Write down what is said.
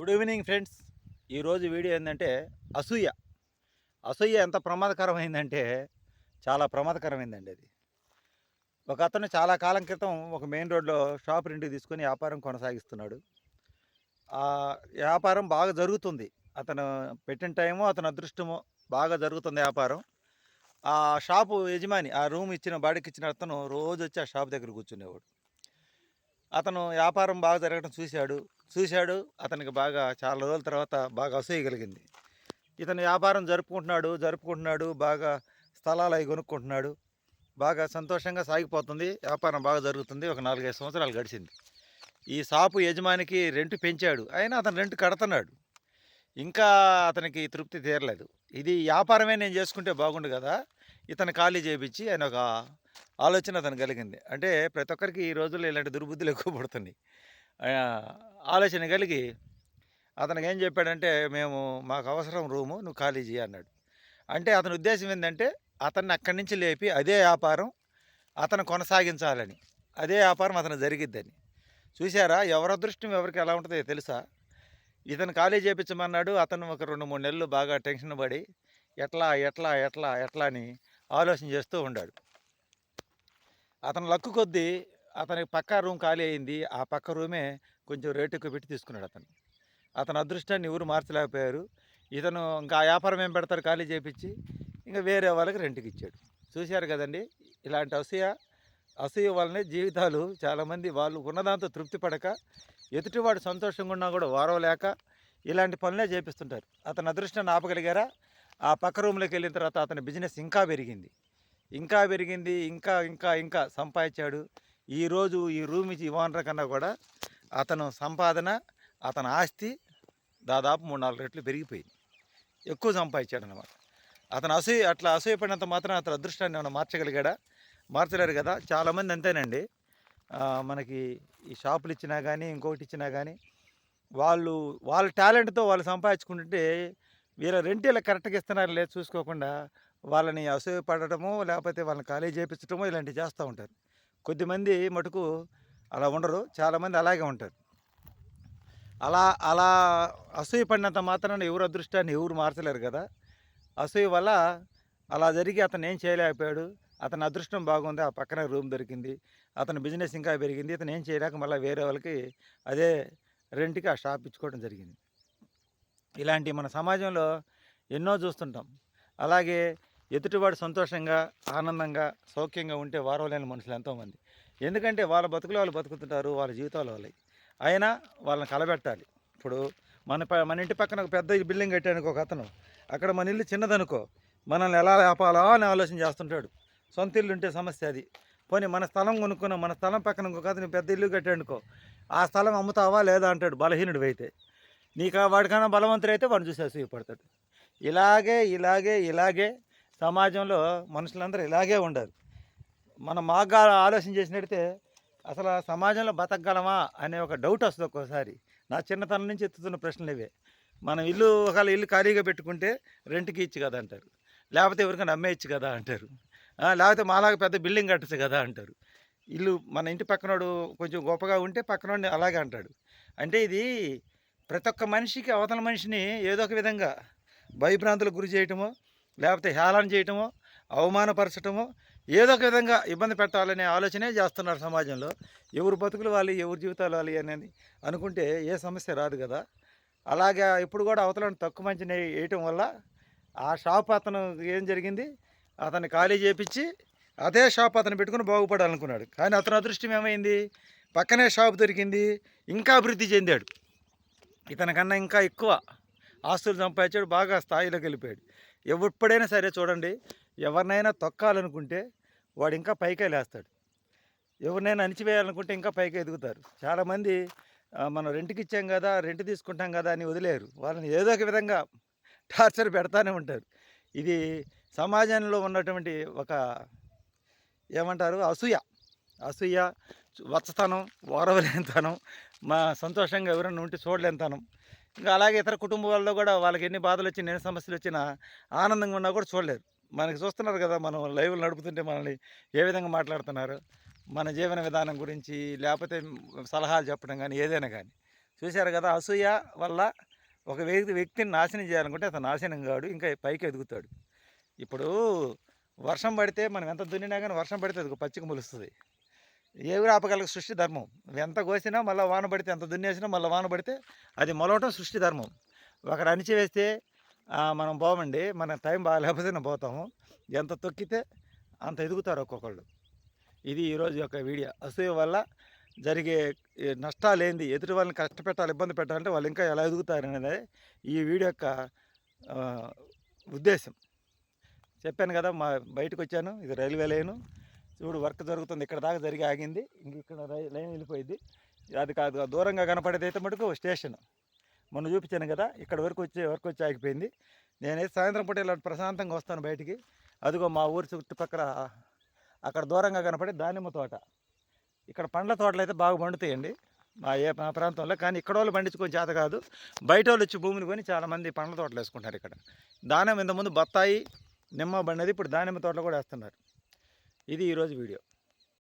Good evening friends ఈరోజు video ఏంటంటే అసూయ. అసూయ ఎంత ప్రమాదకరమైందంటే చాలా ప్రమాదకరమైందండి అది. ఒక అతను చాలా కాలం క్రితం ఒక మెయిన్ రోడ్లో షాప్ రెంట్కి తీసుకొని వ్యాపారం కొనసాగిస్తున్నాడు. ఆ వ్యాపారం బాగా జరుగుతుంది. అతను పెట్టిన టైము అతను అదృష్టము బాగా జరుగుతుంది వ్యాపారం. ఆ షాపు యజమాని ఆ రూమ్ ఇచ్చిన బాడికి ఇచ్చిన అతను రోజు వచ్చి ఆ షాప్ దగ్గర కూర్చునేవాడు. అతను వ్యాపారం బాగా జరగడం చూశాడు. చూశాడు. అతనికి బాగా చాలా రోజుల తర్వాత బాగా అసూయ కలిగింది. ఇతను వ్యాపారం జరుపుకుంటున్నాడు జరుపుకుంటున్నాడు బాగా స్థలాలు అవి కొనుక్కుంటున్నాడు. బాగా సంతోషంగా సాగిపోతుంది. వ్యాపారం బాగా జరుగుతుంది. ఒక నాలుగైదు సంవత్సరాలు గడిచింది. ఈ షాపు యజమానికి రెంట్ పెంచాడు. అయినా అతను రెంట్ కడుతున్నాడు. ఇంకా అతనికి తృప్తి తీరలేదు. ఇది వ్యాపారమే నేను చేసుకుంటే బాగుండు కదా? ఇతను ఖాళీ చేయించి ఆయన ఒక ఆలోచన అతను కలిగింది. అంటే ప్రతి ఒక్కరికి ఈ రోజుల్లో ఇలాంటి దుర్బుద్ధులు ఎక్కువ పడుతున్నాయి. ఆలోచన కలిగి అతనికి ఏం చెప్పాడంటే మేము మాకు అవసరం రూము నువ్వు ఖాళీ చేయి అన్నాడు. అంటే అతని ఉద్దేశం ఏంటంటే అతన్ని అక్కడి నుంచి లేపి అదే వ్యాపారం అతను కొనసాగించాలని అదే వ్యాపారం అతను జరిగిద్దని. చూసారా ఎవరి అదృష్టం ఎవరికి ఎలా ఉంటుందో తెలుసా? ఇతను ఖాళీ చేయించమన్నాడు అతను ఒక రెండు మూడు నెలలు బాగా టెన్షన్ పడి ఎట్లా ఎట్లా ఎట్లా ఎట్లా అని ఆలోచన చేస్తూ ఉన్నాడు అతను లక్కు కొద్దీ అతనికి పక్క రూమ్ ఖాళీ అయింది. ఆ పక్క రూమే కొంచెం రేటు ఎక్కువ పెట్టి తీసుకున్నాడు అతను. అతని అదృష్టాన్ని ఎవరు మార్చలేకపోయారు. ఇతను ఇంకా వ్యాపారం ఏం పెడతారు ఖాళీ చేపించి ఇంకా వేరే వాళ్ళకి రెంట్కి ఇచ్చాడు. చూశారు కదండి ఇలాంటి అసూయ అసూయ వల్లనే జీవితాలు చాలామంది వాళ్ళు ఉన్నదాంతో తృప్తి పడక ఎదుటివాడు సంతోషంగా ఉన్నా కూడా వారవలేక ఇలాంటి పనులే చేపిస్తుంటారు. అతని అదృష్టాన్ని ఆపగలిగారా? ఆ పక్క రూమ్లోకి వెళ్ళిన తర్వాత అతని బిజినెస్ ఇంకా పెరిగింది. ఇంకా పెరిగింది ఇంకా ఇంకా ఇంకా సంపాదించాడు. ఈరోజు ఈ రూమ్ ఇచ్చి ఓనర్ కన్నా కూడా అతను సంపాదన అతని ఆస్తి దాదాపు మూడు నాలుగు రెట్లు పెరిగిపోయింది. ఎక్కువ సంపాదించాడు అనమాట అతను అసూయ అట్లా అసూయపడినంత మాత్రం అతని అదృష్టాన్ని ఏమైనా మార్చగలిగాడా? మార్చలేరు కదా. చాలామంది అంతేనండి. మనకి ఈ షాపులు ఇచ్చినా కానీ ఇంకొకటి ఇచ్చినా కానీ వాళ్ళు వాళ్ళ టాలెంట్తో వాళ్ళు సంపాదించుకుంటుంటే వీళ్ళ రెంట్ కరెక్ట్గా ఇస్తున్నారు లేదు చూసుకోకుండా వాళ్ళని అసూయపడటము లేకపోతే వాళ్ళని ఖాళీ చేయించడమో ఇలాంటివి చేస్తూ ఉంటారు. కొద్దిమంది మటుకు అలా ఉండరు. చాలామంది అలాగే ఉంటారు. అలా అలా అసూయ పడినంత మాత్రాన ఎవరు అదృష్టాన్ని ఎవరు మార్చలేరు కదా. అసూయ వల్ల అలా జరిగి అతను ఏం చేయలేకపోయాడు. అతని అదృష్టం బాగుంది. ఆ పక్కన రూమ్ దొరికింది. అతని బిజినెస్ ఇంకా పెరిగింది. అతను ఏం చేయలేక మళ్ళీ వేరే వాళ్ళకి అదే రెంట్కి ఆ షాప్ ఇచ్చుకోవడం జరిగింది. ఇలాంటి మన సమాజంలో ఎన్నో చూస్తుంటాం. అలాగే ఎదుటివాడు సంతోషంగా ఆనందంగా సౌఖ్యంగా ఉంటే వారవలేని మనుషులు ఎంతోమంది. ఎందుకంటే వాళ్ళ బతుకులు వాళ్ళు బతుకుతుంటారు వాళ్ళ జీవితాలు వాళ్ళవి. అయినా వాళ్ళని కలబెట్టాలి. ఇప్పుడు మన ప- మన ఇంటి పక్కన ఒక పెద్ద బిల్డింగ్ కట్టానుకో ఒక అతను. అక్కడ మన ఇల్లు చిన్నదనుకో. మనల్ని ఎలా ఆపాలా అని ఆలోచన చేస్తుంటాడు. సొంత ఇల్లు ఉంటే సమస్య అది. పోనీ మన స్థలం కొనుక్కున్నాం మన స్థలం పక్కన ఇంకొక అతను పెద్ద ఇల్లు కట్టాడుకో ఆ స్థలం అమ్ముతావా లేదా అంటాడు బలహీనుడు అయితే. నీకు వాడికన్నా బలవంతుడు అయితే వాడిని చూసి అసూయపడతాడు. ఇలాగే ఇలాగే ఇలాగే సమాజంలో మనుషులందరూ ఇలాగే ఉండరు మనం మాగా ఆలోచన చేసినట్టయితే అసలు సమాజంలో బతకగలమా అనే ఒక డౌట్ వస్తుంది ఒక్కోసారి. నా చిన్నతనం నుంచి ఎత్తుతున్న ప్రశ్నలు ఇవే. మనం ఇల్లు ఒకవేళ ఇల్లు ఖాళీగా పెట్టుకుంటే రెంట్కి ఇచ్చు కదా అంటారు. లేకపోతే ఎవరికైనా అమ్మేయచ్చు కదా అంటారు. లేకపోతే మాలాగా పెద్ద బిల్డింగ్ కట్టచ్చు కదా అంటారు. ఇల్లు మన ఇంటి పక్కనోడు కొంచెం గొప్పగా ఉంటే పక్కనోడిని అలాగే అంటాడు. అంటే ఇది ప్రతి ఒక్క మనిషికి అవతల మనిషిని ఏదో ఒక విధంగా భయభ్రాంతులకు గురి చేయటమో లేకపోతే హేళన చేయటమో అవమానపరచటమో ఏదో ఒక విధంగా ఇబ్బంది పెట్టాలనే ఆలోచనే చేస్తున్నారు సమాజంలో. ఎవరు బతుకులు వాళ్ళు ఎవరి జీవితాలు వాళ్ళు అనేది అనుకుంటే ఏ సమస్య రాదు కదా. అలాగే ఇప్పుడు కూడా అవతలను తక్కువ మంచి వేయటం వల్ల ఆ షాప్ అతను ఏం జరిగింది? అతన్ని ఖాళీ చేపించి అదే షాప్ అతను పెట్టుకుని బాగుపడాలనుకున్నాడు. కానీ అతని అదృష్టం ఏమైంది? పక్కనే షాప్ దొరికింది. ఇంకా అభివృద్ధి చెందాడు. ఇతనికన్నా ఇంకా ఎక్కువ ఆస్తులు సంపాదించాడు. బాగా స్థాయిలోకి వెళ్ళిపోయాడు. ఎప్పుడైనా సరే చూడండి ఎవరినైనా తొక్కాలనుకుంటే వాడు ఇంకా పైకే లేస్తాడు ఎవరినైనా అణిచివేయాలనుకుంటే ఇంకా పైకి ఎదుగుతారు. చాలామంది మనం రెంట్కి ఇచ్చాం కదా రెంట్ తీసుకుంటాం కదా అని వదిలేరు. వాళ్ళని ఏదో ఒక విధంగా టార్చర్ పెడతానే ఉంటారు. ఇది సమాజంలో ఉన్నటువంటి ఒక ఏమంటారు అసూయ. అసూయ వచ్చతనం ఓరవలేనితనం మా సంతోషంగా ఎవరైనా ఉంటే చూడలేనితనం. ఇంకా అలాగే ఇతర కుటుంబాల్లో కూడా వాళ్ళకి ఎన్ని బాధలు వచ్చినా ఎన్ని సమస్యలు వచ్చినా ఆనందంగా ఉన్నా కూడా చూడలేరు. మనకి చూస్తున్నారు కదా మనం లైవ్లు నడుపుతుంటే మనల్ని ఏ విధంగా మాట్లాడుతున్నారు మన జీవన విధానం గురించి లేకపోతే సలహాలు చెప్పడం కానీ ఏదైనా కానీ చూశారు కదా అసూయ వల్ల ఒక వ్యక్తి వ్యక్తిని నాశనం చేయాలనుకుంటే అతను నాశనం కాడు ఇంకా పైకి ఎదుగుతాడు. ఇప్పుడు వర్షం పడితే మనం ఎంత దున్నినా కానీ వర్షం పడితే అది పచ్చిక మొలుస్తుంది. ఎవరు ఆపగలగ సృష్టి ధర్మం. ఎంత కోసినా మళ్ళీ వాన పడితే ఎంత దున్నేసినా మళ్ళీ వాన పడితే అది మొలవటం సృష్టి ధర్మం. ఒకరు అణిచివేస్తే వేస్తే మనం పోమండి మన టైం బాగాలేకపోతేనే పోతాము. ఎంత తొక్కితే అంత ఎదుగుతారు ఒక్కొక్కళ్ళు. ఇది ఈరోజు యొక్క వీడియో. అసూయ వల్ల జరిగే నష్టాలు ఏంది ఎదుటి వాళ్ళని కష్టపెట్టాలి ఇబ్బంది పెట్టాలంటే వాళ్ళు ఇంకా ఎలా ఎదుగుతారనేది ఈ వీడియో యొక్క ఉద్దేశం. చెప్పాను కదా మా బయటకు వచ్చాను ఇది రైల్వే లైను. చూడు వర్క్ జరుగుతుంది ఇక్కడ దాకా జరిగి ఆగింది ఇంక ఇక్కడ లైన్ వెళ్ళిపోయింది. అది కాదు దూరంగా కనపడేది అయితే మటుకు స్టేషన్. మొన్న చూపించాను కదా ఇక్కడ వరకు వచ్చి వర్క్ వచ్చి ఆగిపోయింది. నేనైతే సాయంత్రం పూట ఇలా ప్రశాంతంగా వస్తాను బయటికి. అదిగో మా ఊరు చుట్టుపక్కల అక్కడ దూరంగా కనపడే దానిమ్మ తోట. ఇక్కడ పండ్ల తోటలు అయితే బాగా పండుతాయండి. మా ఏ మా ప్రాంతంలో కానీ ఇక్కడ వాళ్ళు పండించుకొని చేత కాదు. బయట వాళ్ళు వచ్చి భూమిని కొని చాలామంది పండ్ల తోటలు వేసుకుంటారు ఇక్కడ. దానిమ్మ ఇంతకుముందు బత్తాయి నిమ్మ బండది ఇప్పుడు దానిమ్మ తోటలు కూడా వేస్తున్నారు. ఇది ఈరోజు వీడియో.